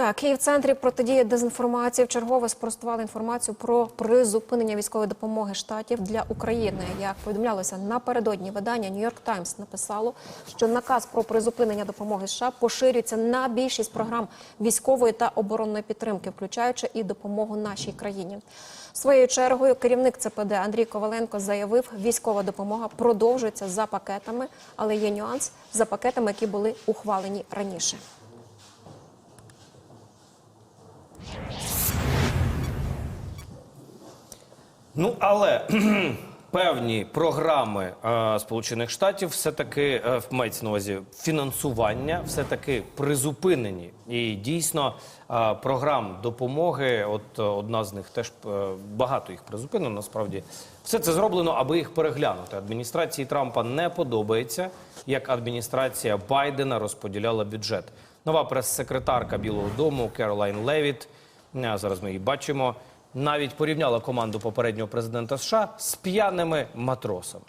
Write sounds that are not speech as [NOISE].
Так, і в центрі протидії дезінформації вчергове спростували інформацію про призупинення військової допомоги штатів для України. Як повідомлялося напередодні видання York Times написало, що наказ про призупинення допомоги США поширюється на більшість програм військової та оборонної підтримки, включаючи і допомогу нашій країні. Своєю чергою керівник ЦПД Андрій Коваленко заявив, військова допомога продовжується за пакетами, але є нюанс за пакетами, які були ухвалені раніше. Ну але [CLEARS THROAT] певні програми е, Сполучених Штатів все таки е, мається на увазі фінансування, все таки призупинені. І дійсно е, програм допомоги, от е, одна з них теж е, багато їх призупинено. Насправді все це зроблено, аби їх переглянути. Адміністрації Трампа не подобається, як адміністрація Байдена розподіляла бюджет. Нова прес-секретарка Білого Дому Керолайн Левіт. Зараз ми її бачимо навіть порівняла команду попереднього президента США з п'яними матросами.